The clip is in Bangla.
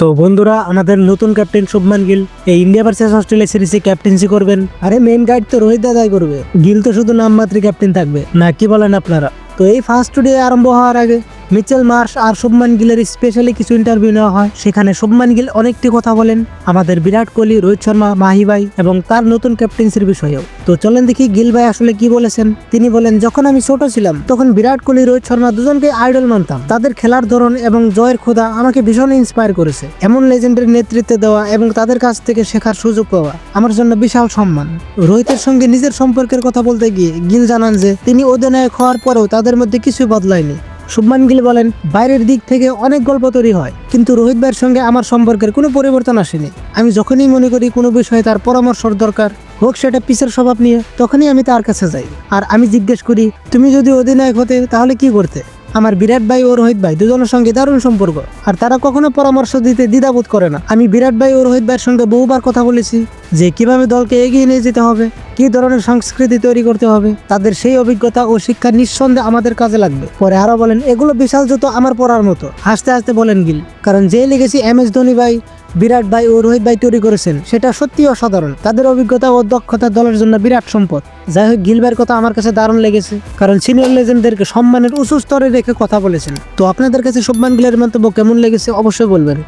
তো বন্ধুরা, আমাদের নতুন ক্যাপ্টেন শুভমান গিল। এই ইন্ডিয়া ভার্সেস অস্ট্রেলিয়া সিরিজে ক্যাপ্টেন্সি করবেন। আরে মেন গাইড তো রোহিত দাদাই করবে। গিল তো শুধু নামমাত্র ক্যাপ্টেন থাকবে। না, কি বলেন আপনারা? তো এই ফার্স্ট স্টুডিও আরম্ভ হওয়ার আগে মিচেল মার্শ আর শুভমান গিলের স্পেশালি কিছু ইন্টারভিউ নেওয়া হয়। সেখানে শুভমান গিল অনেকটি কথা বলেন। আমাদের বিরাট কোহলি, রোহিত শর্মা, মাহি ভাই এবং তার নতুন ক্যাপ্টেন্সির বিষয়েও। তো চলেন দেখি গিল ভাই আসলে কি বলেছেন। তিনি বলেন, যখন আমি ছোট ছিলাম, তখন বিরাট কোহলি, রোহিত শর্মা দুজনকে আইডল মানতাম। তাদের খেলার ধরন এবং জয়ের খোদা আমাকে ভীষণ ইন্সপায়ার করেছে। এমন লেজেন্ডের নেতৃত্বে দেওয়া এবং তাদের কাছ থেকে শেখার সুযোগ পাওয়া আমার জন্য বিশাল সম্মান। রোহিতের সঙ্গে নিজের সম্পর্কের কথা বলতে গিয়ে গিল জানান যে, তিনি অধিনায়ক হওয়ার পরেও তাদের মধ্যে কিছুই বদলায়নি। শুভমান গিল বলেন, বাইরের দিক থেকে অনেক গল্প তৈরি হয়, কিন্তু রোহিত ভাইয়ের সঙ্গে আমার সম্পর্কের কোনো পরিবর্তন আসেনি। আমি যখনই মনে করি কোনো বিষয়ে তার পরামর্শর দরকার, হোক সেটা পিসের স্বভাব নিয়ে, তখনই আমি তার কাছে যাই। আর আমি জিজ্ঞেস করি, তুমি যদি অধিনায়ক হতে, তাহলে কি করতে? আমার বিরাট ভাই ও রোহিত ভাই দুজনের সঙ্গে দারুণ সম্পর্ক, আর তারা কখনো পরামর্শ দিতে দ্বিধাবোধ করে না। আমি বিরাট ভাই ও রোহিত ভাইয়ের সঙ্গে বহুবার কথা বলেছি যে কীভাবে দলকে এগিয়ে নিয়ে যেতে হবে, কি ধরনের সংস্কৃতি তৈরি করতে হবে, তাদের সেই অভিজ্ঞতা ও শিক্ষা নিঃসন্দেহে আমাদের কাজে লাগবে। পরে আরও বলেন, এগুলো বিশাল যত আমার পড়ার মতো। হাসতে হাসতে বলেন গিল, কারণ যে লিখেছি এম এস ধোনি ভাই বিরাট ভাই ও রোহিত ভাই তৈরি করেছেন, সেটা সত্যি অসাধারণ। তাদের অভিজ্ঞতা ও দক্ষতা দলের জন্য বিরাট সম্পদ। যাই হোক গিলবার কথা আমার কাছে দারুণ লেগেছে, কারণ সিনিয়র লেজেন্ডদেরকে সম্মানের উঁচু স্তরে রেখে কথা বলেছেন। তো আপনাদের কাছে সম্মান গিলের মন্তব্য কেমন লেগেছে অবশ্যই বলবেন।